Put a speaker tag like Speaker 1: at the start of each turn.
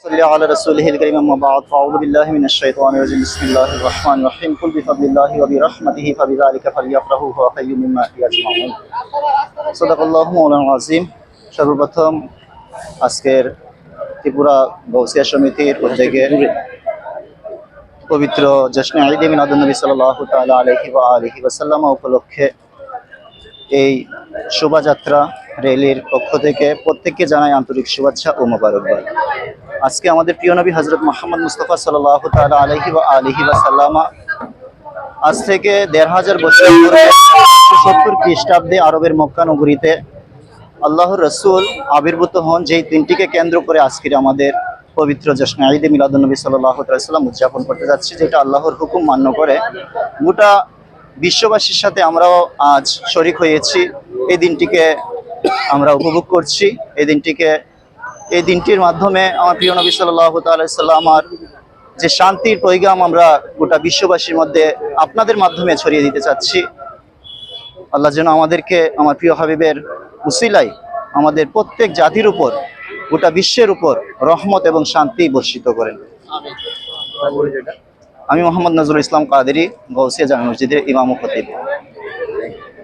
Speaker 1: صلى على رسوله الكريم أما بعد فأعوذ بالله من الشيطان الرجيم بسم الله الرحمن الرحيم قل بفضل الله وبرحمته فبذلك فليفرحوا هو خير مما يجمعون صدق الله مولانا العظيم সর্বপ্রথম আজকের ত্রিপুরা গৌসিয়া সমিতির উদ্যোগে পবিত্র জশ্নে ঈদ মিলাদুন নবী সাল্লাল্লাহু তাআলা আলাইহি ওয়া আলিহি ওয়াসাল্লাম উপলক্ষে এই শোভাযাত্রা র্যালির পক্ষ থেকে প্রত্যেককে জানাই আন্তরিক শুভেচ্ছা ও মোবারকবাদ আজকে আমাদের প্রিয় নবী হজরত মোহাম্মদ মুস্তফা সাল্লাহ তালা আলহি বা আলহি বা সাল্লামা আজ থেকে দেড় হাজার বছর সত্তর খ্রিস্টাব্দে আরবের মক্কা নগরীতে আল্লাহর রসুল আবির্ভূত হন, যেই দিনটিকে কেন্দ্র করে আজকের আমাদের পবিত্র জশ্ন ঈদে মিলাদুলনবী সাল্লাহ সাল্লাম উদযাপন করতে যাচ্ছি, যেটা আল্লাহর হুকুম মান্য করে। গোটা বিশ্ববাসীর সাথে আমরাও আজ শরিক হয়েছি। এই দিনটিকে আমরা উপভোগ করছি। এই দিনটিকে এই দিনটির মাধ্যমে আমার প্রিয় নবী সাল্লাহ আমার যে শান্তির পৈগাম আমরা গোটা বিশ্ববাসীর মধ্যে আপনাদের মাধ্যমে ছড়িয়ে দিতে চাচ্ছি। আল্লাহ যেন আমাদেরকে, আমার প্রিয় হাবিবের উসিলাই আমাদের প্রত্যেক জাতির উপর, গোটা বিশ্বের উপর রহমত এবং শান্তি বর্ষিত করেন। আমি মোহাম্মদ নজরুল ইসলাম কাদেরি গৌসিয়া জামা মসজিদের ইমাম খতিব।